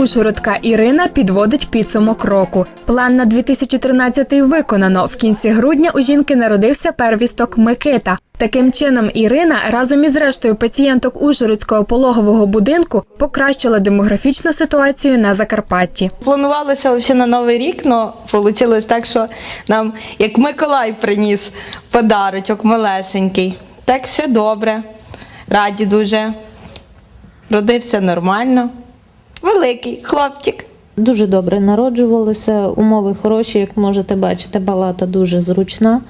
Ужгородка Ірина підводить підсумок року. План на 2013 виконано. В кінці грудня у жінки народився первісток Микита. Таким чином, Ірина разом із рештою пацієнток Ужгородського пологового будинку покращила демографічну ситуацію на Закарпатті. Планувалося взагалі на Новий рік, але вийшло так, що нам як Миколай приніс подарочок малесенький. Так все добре, раді дуже. Родився нормально. Великий хлопчик. Дуже добре народжувалися, умови хороші, як можете бачити, палата дуже зручна.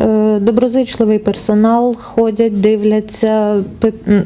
Е, Доброзичливий персонал, ходять, дивляться,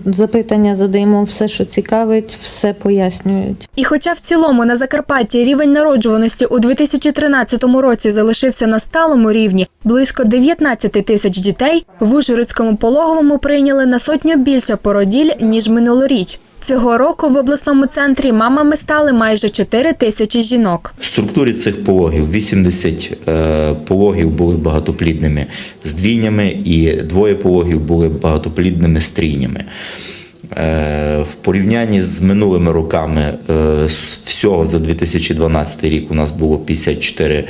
запитання задаємо, все, що цікавить, все пояснюють. І хоча в цілому на Закарпатті рівень народжуваності у 2013 році залишився на сталому рівні близько 19 тисяч дітей, в Ужгородському пологовому прийняли на сотню більше породіль ніж минулоріч. Цього року в обласному центрі мамами стали майже 4 тисячі жінок. В структурі цих пологів 80 е, пологів були багатоплідними з двійнями, і двоє пологів були багатоплідними з трійнями. Е, В порівнянні з минулими роками е, всього за 2012 рік у нас було 54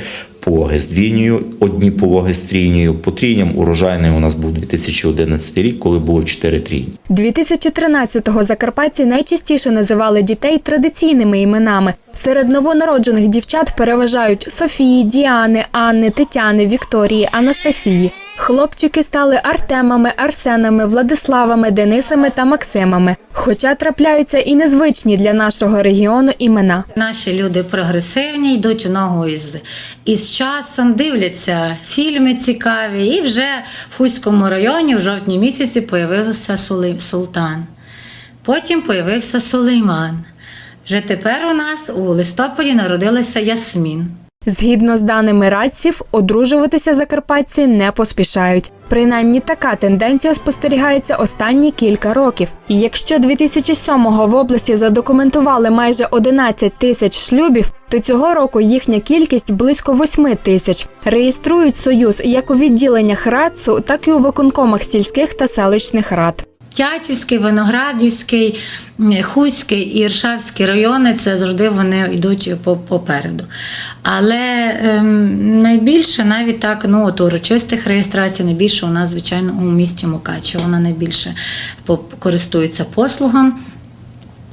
з двійнею, одні пологи з трійнею. По трійням урожайний у нас був 2011 рік, коли було 4 трійні. 2013-го закарпатці найчастіше називали дітей традиційними іменами. Серед новонароджених дівчат переважають Софії, Діани, Анни, Тетяни, Вікторії, Анастасії. Хлопчики стали Артемами, Арсенами, Владиславами, Денисами та Максимами. Хоча трапляються і незвичні для нашого регіону імена. Наші люди прогресивні, йдуть у ногу із, із часом, дивляться фільми цікаві. І вже в Хуському районі в жовтні місяці появився Султан. Потім появився Сулейман. Вже тепер у нас у листопаді народилася Ясмін. Згідно з даними радців, одружуватися закарпатці не поспішають. Принаймні така тенденція спостерігається останні кілька років. І якщо 2007-го в області задокументували майже 11 тисяч шлюбів, то цього року їхня кількість близько 8 тисяч. Реєструють союз як у відділеннях РАЦУ, так і у виконкомах сільських та селищних рад. Тячівський, Виноградівський, Хуський і Іршавський райони це завжди вони йдуть по- попереду. Але ем, найбільше навіть так, ну от урочистих реєстрацій найбільше у нас, звичайно, у місті Мукачево. Вона найбільше користується послугом.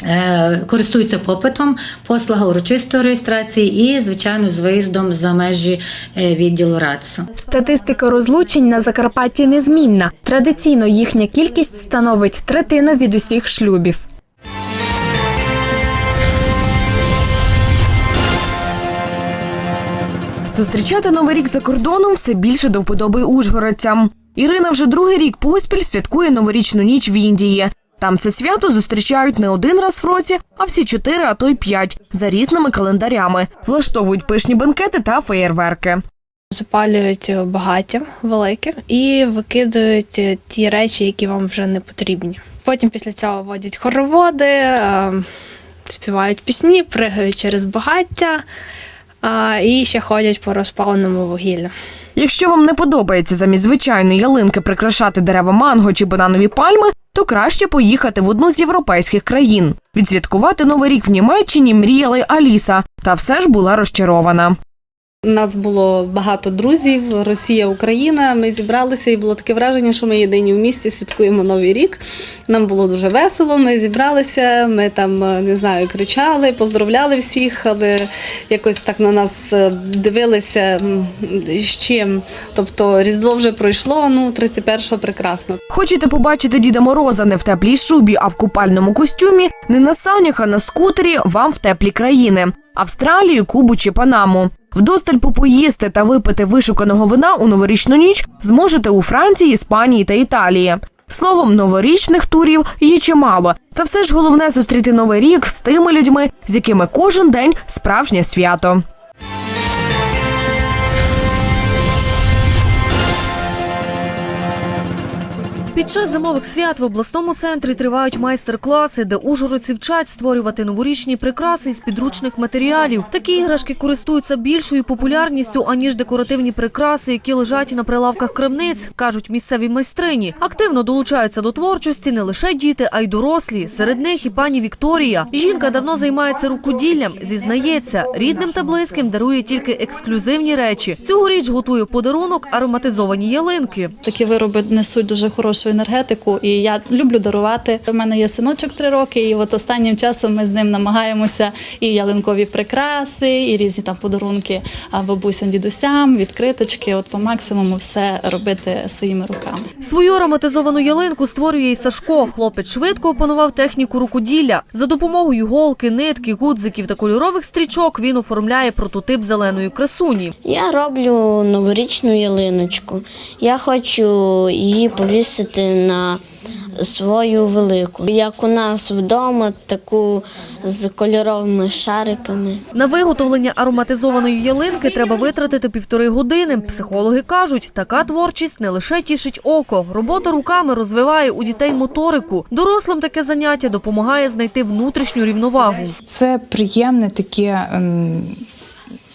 е, Користуються попитом, послуга урочистої реєстрації і, звичайно, з виїздом за межі е, відділу РАЦУ. Статистика розлучень на Закарпатті незмінна. Традиційно їхня кількість становить третину від усіх шлюбів. Зустрічати новий рік за кордоном все більше до вподоби ужгородцям. Ірина вже другий рік поспіль святкує новорічну ніч в Індії. Там це свято зустрічають не один раз в році, а всі чотири, а то й п'ять за різними календарями. Влаштовують пишні бенкети та феєрверки. Запалюють е, багаття велике і викидають е, ті речі, які вам вже не потрібні. Потім після цього водять хороводи, е, співають пісні, пригають через багаття е, і ще ходять по розпаленому вугіллю. Якщо вам не подобається замість звичайної ялинки прикрашати дерева манго чи бананові пальми, то краще поїхати в одну з європейських країн. Відсвяткувати новий рік в Німеччині мріяли Аліса, та все ж була розчарована. У нас було багато друзів, Росія, Україна. Ми зібралися, і було таке враження, що ми єдині в місті святкуємо Новий рік. Нам було дуже весело. Ми зібралися, ми там е, не знаю, кричали, поздравляли всіх, але якось так на нас е, дивилися з чим. Тобто Різдво вже пройшло. Ну 31-го прекрасно. Хочете побачити Діда Мороза не в теплій шубі, а в купальному костюмі, не на санях, а на скутері, вам в теплі країни Австралію, Кубу чи Панаму. Вдосталь попоїсти та випити вишуканого вина у новорічну ніч зможете у Франції, Іспанії та Італії. Словом, новорічних турів є чимало, та все ж головне зустріти новий рік з тими людьми, з якими кожен день справжнє свято. Під час зимових свят в обласному центрі тривають майстер-класи, де ужгородці вчать створювати новорічні прикраси із підручних матеріалів. Такі іграшки користуються більшою популярністю, аніж декоративні прикраси, які лежать на прилавках крамниць, кажуть місцеві майстрині. Активно долучаються до творчості не лише діти, а й дорослі. Серед них і пані Вікторія. Жінка давно займається рукоділлям. Зізнається, рідним та близьким дарує тільки ексклюзивні речі. Цьогоріч готує подарунок ароматизовані ялинки. Такі вироби несуть дуже хорошу енергетику, і я люблю дарувати. У мене є синочок три роки, і от останнім часом ми з ним намагаємося і ялинкові прикраси, і різні там подарунки бабусям, дідусям, відкриточки. От по максимуму все робити своїми руками. Свою ароматизовану ялинку створює і Сашко. Хлопець швидко опанував техніку рукоділля. За допомогою голки, нитки, гудзиків та кольорових стрічок він оформляє прототип зеленої красуні. Я роблю новорічну ялиночку. Я хочу її повісити на свою велику. Як у нас вдома, таку з кольоровими шариками. На виготовлення ароматизованої ялинки треба витратити півтори години. Психологи кажуть, така творчість не лише тішить око. Робота руками розвиває у дітей моторику. Дорослим таке заняття допомагає знайти внутрішню рівновагу. Це приємне таке.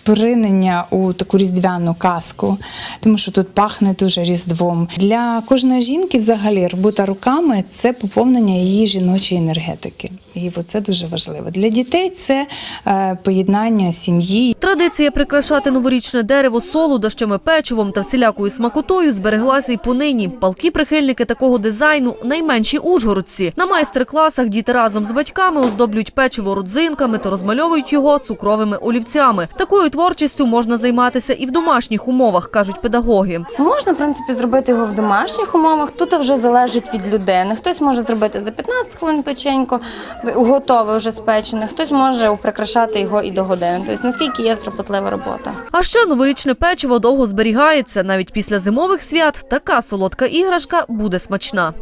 Поринення у таку різдвяну казку, тому що тут пахне дуже різдвом. Для кожної жінки, взагалі, робота руками це поповнення її жіночої енергетики. І це дуже важливо. Для дітей це е, поєднання сім'ї, Традиція прикрашати новорічне дерево солодощами, печивом та всілякою смакотою збереглася й понині. Палки прихильники такого дизайну найменші ужгородці. На майстер-класах діти разом з батьками оздоблюють печиво родзинками та розмальовують його цукровими олівцями. Такою творчістю можна займатися і в домашніх умовах, кажуть педагоги. Можна, в принципі, зробити його в домашніх умовах. Тут вже залежить від людини. Хтось може зробити за 15 хвилин печенько, готове вже спечене, хтось може прикрашати його і до години. Тобто, наскільки є тропотлива робота. А ще новорічне печиво довго зберігається. Навіть після зимових свят така солодка іграшка буде смачна.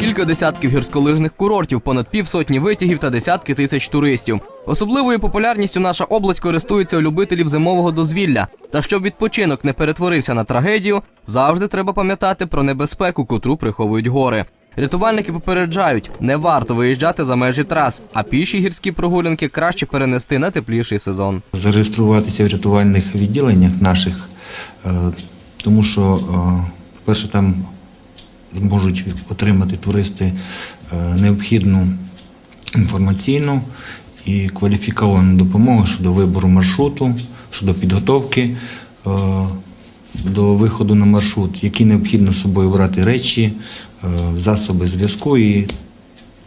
Кілька десятків гірськолижних курортів, понад півсотні витягів та десятки тисяч туристів. Особливою популярністю наша область користується у любителів зимового дозвілля. Та щоб відпочинок не перетворився на трагедію, завжди треба пам'ятати про небезпеку, котру приховують гори. Рятувальники попереджають, не варто виїжджати за межі трас, а піші гірські прогулянки краще перенести на тепліший сезон. зареєструватися в рятувальних відділеннях наших, е, тому що, е, перше, там зможуть отримати туристи е, необхідну інформаційну і кваліфіковану допомогу щодо вибору маршруту, щодо підготовки е, до виходу на маршрут, які необхідно з собою брати речі, е, засоби зв'язку і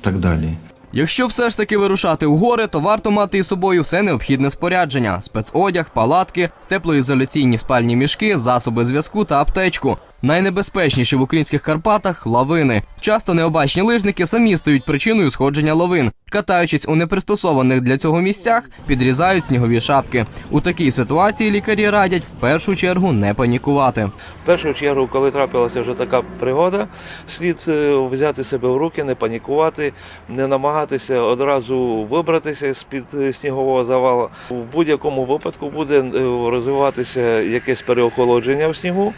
так далі. Якщо все ж таки вирушати у гори, то варто мати із собою все необхідне спорядження: спецодяг, палатки, теплоізоляційні спальні мішки, засоби зв'язку та аптечку. Найнебезпечніші в українських Карпатах лавини. Часто необачні лижники самі стають причиною сходження лавин. Катаючись у непристосованих для цього місцях, підрізають снігові шапки. У такій ситуації лікарі радять в першу чергу не панікувати. В першу чергу, коли трапилася вже така пригода, слід е, взяти себе в руки, не панікувати, не намагатися одразу вибратися з-під е, снігового завалу. В будь-якому випадку буде е, розвиватися якесь переохолодження в снігу.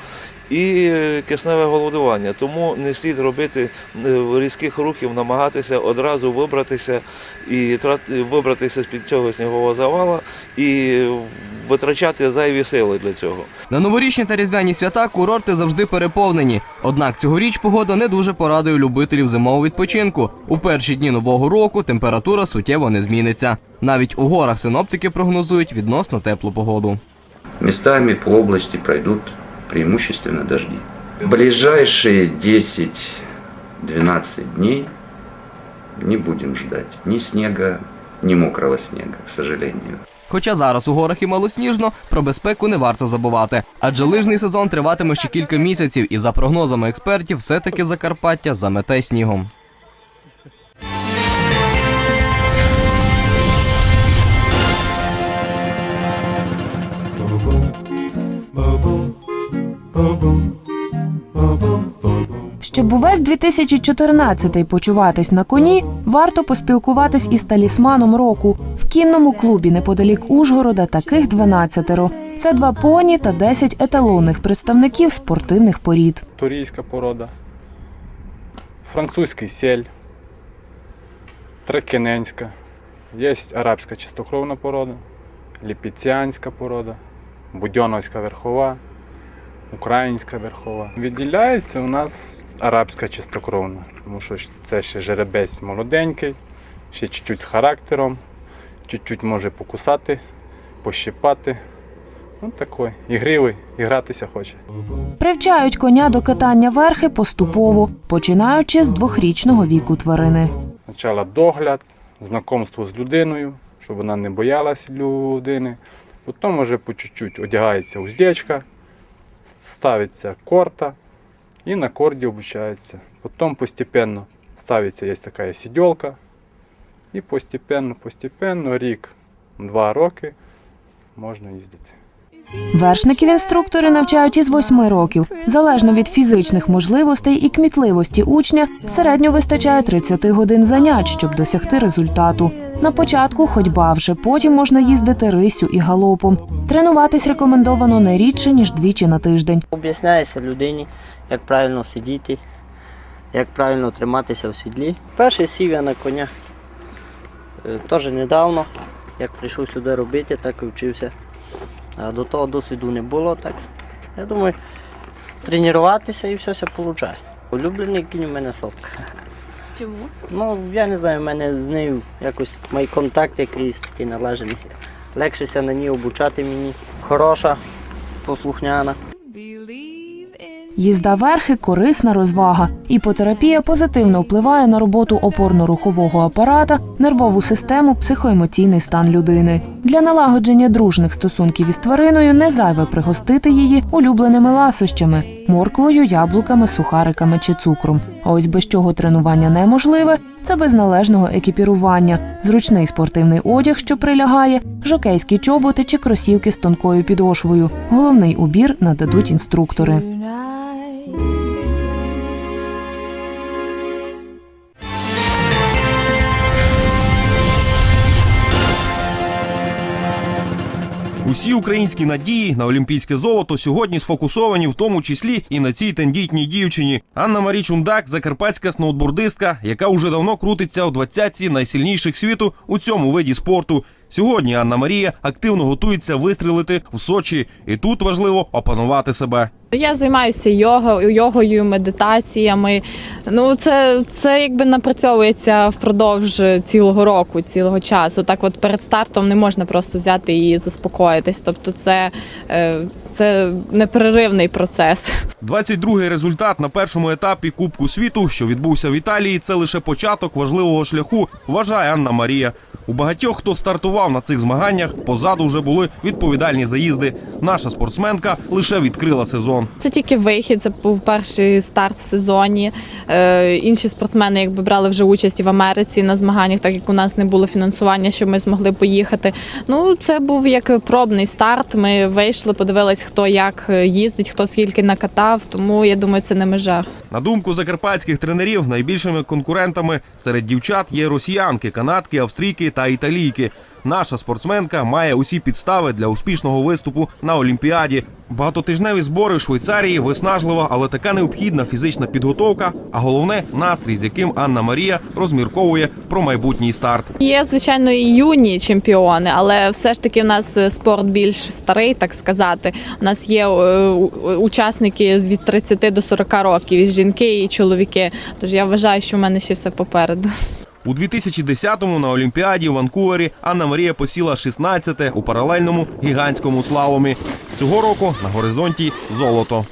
І кисневе голодування, тому не слід робити різких рухів, намагатися одразу вибратися і вибратися з під цього снігового завала і витрачати зайві сили для цього. На новорічні та різдвяні свята курорти завжди переповнені. Однак цьогоріч погода не дуже порадує любителів зимового відпочинку. У перші дні нового року температура суттєво не зміниться. Навіть у горах синоптики прогнозують відносно теплу погоду. Местами по области пройдут преимущественно дожди. Ближайшие 10-12 дней не будем ждать ни снега, ни мокрого снега, к сожалению. Хоча зараз у горах і малосніжно, про безпеку не варто забувати. Адже лижний сезон триватиме ще кілька місяців, і за прогнозами експертів, все-таки Закарпаття замете снігом. Щоб увесь 2014 почуватись на коні, варто поспілкуватись із талісманом року. В кінному клубі неподалік Ужгорода таких 12. Це два поні та 10 еталонних представників спортивних порід. турійська порода, французький сель, трекененська, є арабська чистокровна порода, ліпіціанська порода, будьоновська верхова, українська верхова. Відділяється у нас арабська чистокровна, тому що це ще жеребець молоденький, ще чуть-чуть з характером, чуть-чуть може покусати, пощипати. Ну такий, ігривий, і гратися хоче. Привчають коня до катання верхи поступово, починаючи з двохрічного віку тварини. Спочатку догляд, знайомство з людиною, щоб вона не боялась людини. Потім вже по чуть-чуть одягається уздечка, ставиться корта і на корді обучається. Потом постепенно ставится, есть такая сиделка. І постепенно, постепенно, рік, два роки можна їздити. Вершників інструктори навчають із 8 років. Залежно від фізичних можливостей і кмітливості учня, середньо вистачає 30 годин занять, щоб досягти результату. На початку ходьба вже потім можна їздити рисю і галопом. Тренуватись рекомендовано не рідше ніж двічі на тиждень. Об'ясняється людині, як правильно сидіти, як правильно триматися в сідлі. Перший сів я на коня е, теж недавно, як прийшов сюди робити, так і вчився. А до того досвіду не було, так я думаю, тренуватися і все все виходить. Улюблений кінь у мене сопка. Чому? Ну, я не знаю, в мене з нею якось мій контакт якийсь такий налажений. Легшеся на ній обучати мені. Хороша, послухняна. Їзда верхи корисна розвага. Іпотерапія позитивно впливає на роботу опорно-рухового апарата, нервову систему, психоемоційний стан людини. Для налагодження дружних стосунків із твариною не зайве пригостити її улюбленими ласощами морквою, яблуками, сухариками чи цукром. Ось без чого тренування неможливе це без належного екіпірування, зручний спортивний одяг, що прилягає, жокейські чоботи чи кросівки з тонкою підошвою. Головний убір нададуть інструктори. Усі українські надії на олімпійське золото сьогодні сфокусовані в тому числі і на цій тендітній дівчині. Анна Марі Чундак, закарпатська сноутбордистка, яка уже давно крутиться у двадцятці найсильніших світу у цьому виді спорту. Сьогодні Анна Марія активно готується вистрілити в Сочі, і тут важливо опанувати себе. Я займаюся йогою, йогою, медитаціями. Ну, це, це якби напрацьовується впродовж цілого року, цілого часу. Так, от перед стартом не можна просто взяти і заспокоїтись. Тобто, це, е, це непреривний процес. 22-й результат на першому етапі Кубку світу, що відбувся в Італії, це лише початок важливого шляху, вважає Анна Марія. У багатьох, хто стартував на цих змаганнях, позаду вже були відповідальні заїзди. Наша спортсменка лише відкрила сезон. Це тільки вихід, це був перший старт в сезоні. Е, інші спортсмени якби брали вже участь і в Америці на змаганнях, так як у нас не було фінансування, щоб ми змогли поїхати. Ну, це був як пробний старт. Ми вийшли, подивились, хто як їздить, хто скільки накатав. Тому я думаю, це не межа. На думку закарпатських тренерів, найбільшими конкурентами серед дівчат є росіянки, канадки, австрійки та італійки. Наша спортсменка має усі підстави для успішного виступу на Олімпіаді. Багатотижневі збори в Швейцарії виснажлива, але така необхідна фізична підготовка. А головне настрій, з яким Анна Марія розмірковує про майбутній старт. Є, звичайно, і юні чемпіони, але все ж таки у нас спорт більш старий, так сказати. У нас є е, учасники від 30 до 40 років, і жінки і чоловіки. Тож я вважаю, що в мене ще все попереду. У 2010-му на Олімпіаді в Ванкувері Анна Марія посіла 16-те у паралельному гігантському слаломі. Цього року на горизонті золото.